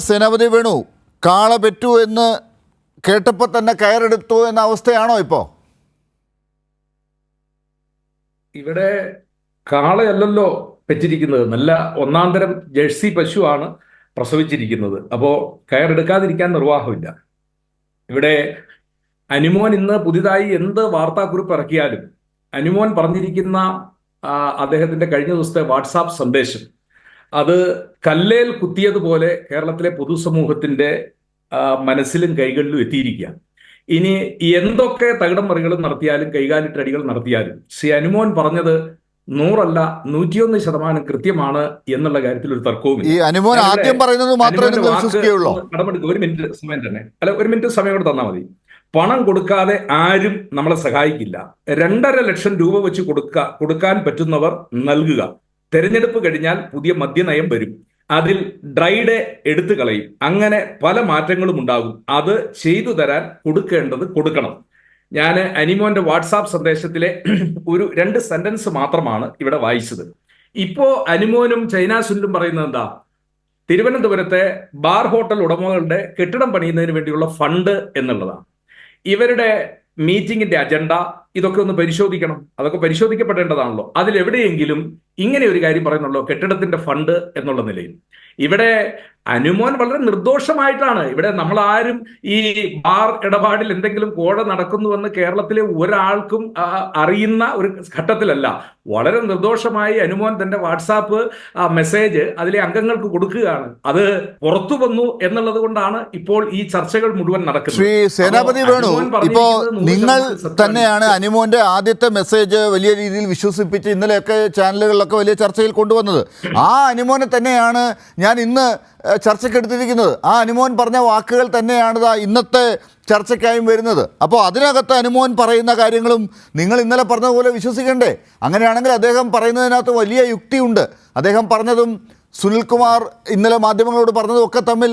സേനാപതി വേണു കാള പെറ്റു എന്ന് കേട്ടപ്പോൾ തന്നെ കയറെടുത്തു എന്ന അവസ്ഥയാണോ ഇപ്പോ? ഇവിടെ കാളയല്ലല്ലോ പെറ്റിരിക്കുന്നത്. നല്ല ഒന്നാം തരം ജേഴ്സി പശുവാണ് പ്രസവിച്ചിരിക്കുന്നത്. അപ്പോൾ കയറെടുക്കാതിരിക്കാൻ നിർവാഹമില്ല. ഇവിടെ അനുമോൻ ഇന്ന് പുതിയതായി എന്ത് വാർത്താക്കുറിപ്പ് ഇറക്കിയാലും അനുമോൻ പറഞ്ഞിരിക്കുന്ന അദ്ദേഹത്തിന്റെ കഴിഞ്ഞ ദിവസത്തെ വാട്സാപ്പ് സന്ദേശം അത് കല്ലേൽ കുത്തിയതുപോലെ കേരളത്തിലെ പൊതുസമൂഹത്തിന്റെ മനസ്സിലും കൈകളിലും എത്തിയിരിക്കുക. ഇനി എന്തൊക്കെ തകിടം മറികളും നടത്തിയാലും കൈകാലിട്ടടികൾ നടത്തിയാലും ശ്രീ അനുമോൻ പറഞ്ഞത് നൂറല്ല നൂറ്റിയൊന്ന് ശതമാനം കൃത്യമാണ് എന്നുള്ള കാര്യത്തിൽ ഒരു തർക്കവുമില്ല. ഈ അനുമോൻ ആദ്യം പറയുന്നത് മാത്രമേ കടമെടുക്കുക ഒരു മിനിറ്റ് സമയം തന്നെ. അല്ല ഒരു മിനിറ്റ് സമയം കൂടെ തന്നാൽ മതി. പണം കൊടുക്കാതെ ആരും നമ്മളെ സഹായിക്കില്ല. രണ്ടര ലക്ഷം രൂപ വെച്ച് കൊടുക്ക കൊടുക്കാൻ പറ്റുന്നവർ നൽകുക. തെരഞ്ഞെടുപ്പ് കഴിഞ്ഞാൽ പുതിയ മദ്യനയം വരും. അതിൽ ഡ്രൈഡെ എടുത്തു കളയും. അങ്ങനെ പല മാറ്റങ്ങളും ഉണ്ടാകും. അത് ചെയ്തു തരാൻ കൊടുക്കേണ്ടത് കൊടുക്കണം. ഞാൻ അനിമോന്റെ വാട്സാപ്പ് സന്ദേശത്തിലെ ഒരു രണ്ട് സെന്റൻസ് മാത്രമാണ് ഇവിടെ വായിച്ചത്. ഇപ്പോ അനിമോനും ചൈന സുല്ലും പറയുന്നത് എന്താ? തിരുവനന്തപുരത്തെ ബാർ ഹോട്ടൽ ഉടമകളുടെ കെട്ടിടം പണിയുന്നതിന് വേണ്ടിയുള്ള ഫണ്ട് എന്നുള്ളതാണ്. ഇവരുടെ മീറ്റിംഗിന്റെ അജണ്ട ഇതൊക്കെ ഒന്ന് പരിശോധിക്കണം. അതൊക്കെ പരിശോധിക്കപ്പെടേണ്ടതാണല്ലോ. അതിലെവിടെയെങ്കിലും ഇങ്ങനെ ഒരു കാര്യം പറയുന്നുള്ളൂ കെട്ടിടത്തിന്റെ ഫണ്ട് എന്നുള്ള നിലയിൽ. ഇവിടെ അനുമോൻ വളരെ നിർദോഷമായിട്ടാണ്. ഇവിടെ നമ്മൾ ആരും ഈ ബാർ ഇടപാടിൽ എന്തെങ്കിലും കോഴ നടക്കുന്നുവെന്ന് കേരളത്തിലെ ഒരാൾക്കും അറിയുന്ന ഒരു ഘട്ടത്തിലല്ല. വളരെ നിർദോഷമായി അനുമോൻ തന്റെ വാട്സാപ്പ് മെസ്സേജ് അതിലെ അംഗങ്ങൾക്ക് കൊടുക്കുകയാണ്. അത് പുറത്തു വന്നു എന്നുള്ളത് കൊണ്ടാണ് ഇപ്പോൾ ഈ ചർച്ചകൾ മുഴുവൻ നടക്കുന്നത്. ശ്രീ സേനാപതി വേണു ഇപ്പോ നിങ്ങൾ തന്നെയാണ് അനുമോന്റെ ആദ്യത്തെ മെസ്സേജ് വലിയ രീതിയിൽ വിശ്വസിപ്പിച്ച് ഇന്നലെയൊക്കെ ചാനലുകളിലൊക്കെ വലിയ ചർച്ചയിൽ കൊണ്ടുവന്നത്. ആ അനുമോനെ തന്നെയാണ് ഞാൻ ഇന്ന് ചർച്ചയ്ക്കെടുത്തിരിക്കുന്നത് ആ അനുമോൻ പറഞ്ഞ വാക്കുകൾ തന്നെയാണ് ഇന്നത്തെ ചർച്ചയ്ക്കായും വരുന്നത്. അപ്പോൾ അതിനകത്ത് അനുമോൻ പറയുന്ന കാര്യങ്ങളും നിങ്ങൾ ഇന്നലെ പറഞ്ഞ പോലെ വിശ്വസിക്കണ്ടേ? അങ്ങനെയാണെങ്കിൽ അദ്ദേഹം പറയുന്നതിനകത്ത് വലിയ യുക്തിയുണ്ട്. അദ്ദേഹം പറഞ്ഞതും സുനിൽകുമാർ ഇന്നലെ മാധ്യമങ്ങളോട് പറഞ്ഞതും ഒക്കെ തമ്മിൽ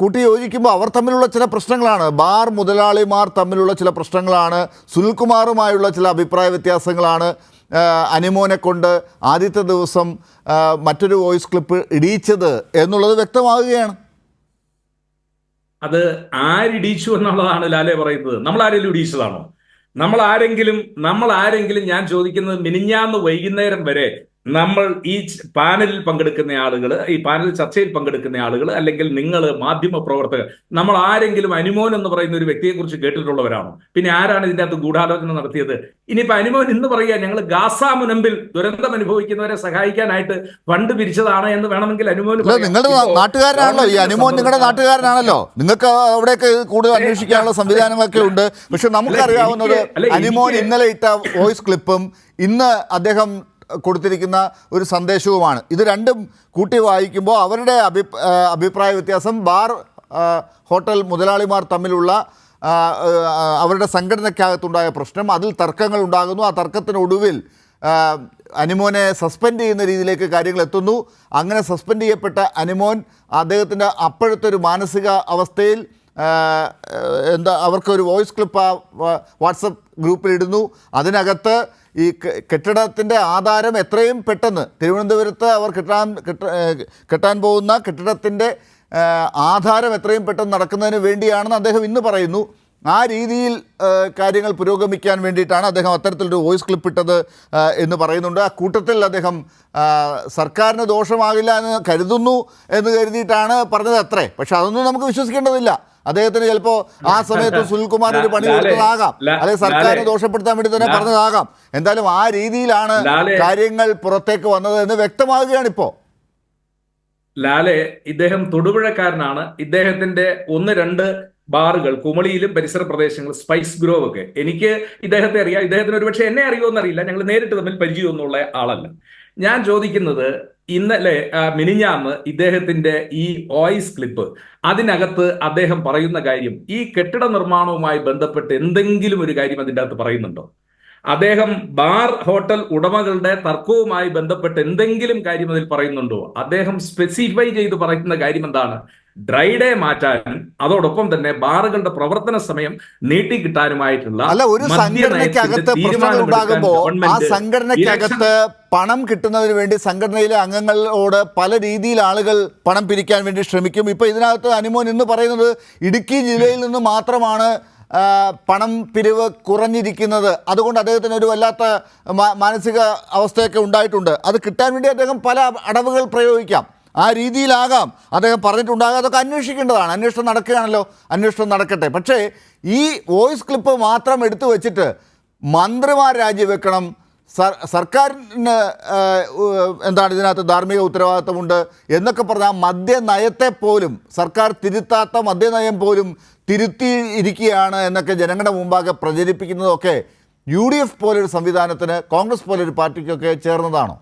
കൂട്ടി യോജിക്കുമ്പോൾ അവർ തമ്മിലുള്ള ചില പ്രശ്നങ്ങളാണ്. ബാർ മുതലാളിമാർ തമ്മിലുള്ള ചില പ്രശ്നങ്ങളാണ്. സുനിൽകുമാറുമായുള്ള ചില അഭിപ്രായ വ്യത്യാസങ്ങളാണ്. അനുമോനെ കൊണ്ട് ആദ്യത്തെ ദിവസം മറ്റൊരു വോയിസ് ക്ലിപ്പ് ഇടിയിച്ചത് എന്നുള്ളത് വ്യക്തമാകുകയാണ് അത് ആരിടിച്ചു എന്നുള്ളതാണ് ലാലെ പറയുന്നത്. നമ്മൾ ആരെങ്കിലും ഇടിയിച്ചതാണോ? നമ്മൾ ആരെങ്കിലും നമ്മൾ ആരെങ്കിലും ഞാൻ ചോദിക്കുന്നത് മിനിഞ്ഞാന്ന് വൈകുന്നേരം വരെ നമ്മൾ ഈ പാനലിൽ പങ്കെടുക്കുന്ന ആളുകൾ ഈ പാനൽ ചർച്ചയിൽ പങ്കെടുക്കുന്ന ആളുകൾ അല്ലെങ്കിൽ നിങ്ങൾ മാധ്യമ പ്രവർത്തകർ നമ്മൾ ആരെങ്കിലും അനുമോൻ എന്ന് പറയുന്ന ഒരു വ്യക്തിയെ കുറിച്ച് കേട്ടിട്ടുള്ളവരാണോ? പിന്നെ ആരാണ് ഇതിന്റെ അകത്ത് ഗൂഢാലോചന നടത്തിയത്? ഇനിയിപ്പോ അനുമോൻ എന്ന് പറയുക ഞങ്ങൾ ഗാസാ മുനമ്പിൽ ദുരന്തം അനുഭവിക്കുന്നവരെ സഹായിക്കാനായിട്ട് ഫണ്ട് പിരിച്ചതാണ് എന്ന് വേണമെങ്കിൽ അനുമോൻ നിങ്ങളുടെ നാട്ടുകാരനാണല്ലോ ഈ അനുമോൻ നിങ്ങളുടെ നാട്ടുകാരനാണല്ലോ നിങ്ങൾക്ക് അവിടെയൊക്കെ കൂടുതൽ അന്വേഷിക്കാനുള്ള സംവിധാനങ്ങളൊക്കെ ഉണ്ട്. പക്ഷെ നമുക്കറിയാവുന്നത് അനുമോൻ ഇന്നലെ ഇട്ട വോയിസ് ക്ലിപ്പും ഇന്ന് അദ്ദേഹം കൊടുത്തിരിക്കുന്ന ഒരു സന്ദേശവുമാണ്. ഇത് രണ്ടും കൂട്ടി വായിക്കുമ്പോൾ അവരുടെ അഭി അഭിപ്രായ വ്യത്യാസം ബാർ ഹോട്ടൽ മുതലാളിമാർ തമ്മിലുള്ള അവരുടെ സംഘടനയ്ക്കകത്തുണ്ടായ പ്രശ്നം അതിൽ തർക്കങ്ങൾ ഉണ്ടാകുന്നു. ആ തർക്കത്തിനൊടുവിൽ അനിമോനെ സസ്പെൻഡ് ചെയ്യുന്ന രീതിയിലേക്ക് കാര്യങ്ങൾ എത്തുന്നു. അങ്ങനെ സസ്പെൻഡ് ചെയ്യപ്പെട്ട അനുമോൻ അദ്ദേഹത്തിന്റെ അപ്പോഴത്തെ ഒരു മാനസിക അവസ്ഥയിൽ എന്താ അവർക്കൊരു വോയിസ് ക്ലിപ്പ് വാട്സപ്പ് ഗ്രൂപ്പിലിടുന്നു അതിനകത്ത് ഈ കെട്ടിടത്തിന്റെ ആധാരം എത്രയും പെട്ടെന്ന് തിരുവനന്തപുരത്ത് അവർ കെട്ടാൻ കെട്ട കെട്ടാൻ പോകുന്ന കെട്ടിടത്തിന്റെ ആധാരം എത്രയും പെട്ടെന്ന് നടക്കുന്നതിന് വേണ്ടിയാണെന്ന് അദ്ദേഹം ഇന്ന് പറയുന്നു. ആ രീതിയിൽ കാര്യങ്ങൾ പുരോഗമിക്കാൻ വേണ്ടിയിട്ടാണ് അദ്ദേഹം അത്തരത്തിലൊരു വോയിസ് ക്ലിപ്പ് ഇട്ടത് എന്ന് പറയുന്നുണ്ട്. ആ കൂട്ടത്തിൽ അദ്ദേഹം സർക്കാരിന് ദോഷമാകില്ല എന്ന് കരുതുന്നു എന്ന് കരുതിയിട്ടാണ് പറഞ്ഞത് അത്രേ. പക്ഷേ അതൊന്നും നമുക്ക് വിശ്വസിക്കേണ്ടതില്ല. അദ്ദേഹത്തിന് ചിലപ്പോൾ ആ സമയത്ത് സുനിൽകുമാർ ഒരു പണി കൊടുത്തതാകാം. അല്ലെ സർക്കാരിനെ ദോഷപ്പെടുത്താൻ വേണ്ടി തന്നെ പറഞ്ഞതാകാം. എന്തായാലും ആ രീതിയിലാണ് കാര്യങ്ങൾ പുറത്തേക്ക് വന്നത് എന്ന് വ്യക്തമാകുകയാണ് ഇപ്പോൾ ലാലെ ഇദ്ദേഹം തൊടുപുഴക്കാരനാണ്. ഇദ്ദേഹത്തിന്റെ ഒന്ന് രണ്ട് ബാറുകൾ കുമളിയിലും പരിസര പ്രദേശങ്ങൾ സ്പൈസ് ഗ്രോവ് ഒക്കെ. എനിക്ക് ഇദ്ദേഹത്തെ അറിയാം. ഇദ്ദേഹത്തിന് ഒരുപക്ഷെ എന്നെ അറിയുമോ എന്നറിയില്ല. ഞങ്ങൾ നേരിട്ട് തമ്മിൽ പരിചയമൊന്നുള്ള ആളല്ല. ഞാൻ ചോദിക്കുന്നത് ഇന്നലെ മിനിഞ്ഞാമ് ഇദ്ദേഹത്തിന്റെ ഈ വോയിസ് ക്ലിപ്പ് അതിനകത്ത് അദ്ദേഹം പറയുന്ന കാര്യം ഈ കെട്ടിട നിർമ്മാണവുമായി ബന്ധപ്പെട്ട് എന്തെങ്കിലും ഒരു കാര്യം അതിന്റെ അകത്ത് പറയുന്നുണ്ടോ? അദ്ദേഹം ബാർ ഹോട്ടൽ ഉടമകളുടെ തർക്കവുമായി ബന്ധപ്പെട്ട് എന്തെങ്കിലും കാര്യം അതിൽ പറയുന്നുണ്ടോ? അദ്ദേഹം സ്പെസിഫൈ ചെയ്ത് പറയുന്ന കാര്യം എന്താണ്? ഡ്രൈ ഡേ മാറ്റാനും അതോടൊപ്പം തന്നെ ബാറുകളുടെ പ്രവർത്തന സമയം നീട്ടിക്കിട്ടാനുമായിട്ടുള്ള അല്ല ഒരു സംഘടനയ്ക്കകത്ത് പ്രശ്നങ്ങൾ ഉണ്ടാകുമ്പോൾ ആ സംഘടനയ്ക്കകത്ത് പണം കിട്ടുന്നതിന് വേണ്ടി സംഘടനയിലെ അംഗങ്ങളോട് പല രീതിയിൽ ആളുകൾ പണം പിരിക്കാൻ വേണ്ടി ശ്രമിക്കും. ഇപ്പൊ ഇതിനകത്ത് അനുമോൻ ഇന്ന് പറയുന്നത് ഇടുക്കി ജില്ലയിൽ നിന്ന് മാത്രമാണ് പണം പിരിവ് കുറഞ്ഞിരിക്കുന്നത്. അതുകൊണ്ട് അദ്ദേഹത്തിന് ഒരു വല്ലാത്ത മാനസിക അവസ്ഥയൊക്കെ ഉണ്ടായിട്ടുണ്ട്. അത് കിട്ടാൻ വേണ്ടി അദ്ദേഹം പല അടവുകൾ പ്രയോഗിക്കാം. ആ രീതിയിലാകാം. അദ്ദേഹം പറഞ്ഞിട്ടുണ്ടാകാം. അതൊക്കെ അന്വേഷിക്കേണ്ടതാണ്. അന്വേഷണം നടക്കുകയാണല്ലോ. അന്വേഷണം നടക്കട്ടെ. പക്ഷേ ഈ വോയിസ് ക്ലിപ്പ് മാത്രം എടുത്തു വച്ചിട്ട് മന്ത്രിമാർ രാജിവെക്കണം. സർക്കാരിന് എന്താണ് ഇതിനകത്ത് ധാർമ്മിക ഉത്തരവാദിത്തമുണ്ട് എന്നൊക്കെ പറഞ്ഞാൽ മദ്യനയത്തെ പോലും സർക്കാർ തിരുത്താത്ത മദ്യനയം പോലും തിരുത്തി ഇരിക്കുകയാണ് എന്നൊക്കെ ജനങ്ങളുടെ മുമ്പാകെ പ്രചരിപ്പിക്കുന്നതൊക്കെ യു ഡി എഫ് പോലൊരു സംവിധാനത്തിന് കോൺഗ്രസ് പോലൊരു പാർട്ടിക്കൊക്കെ ചേർന്നതാണോ?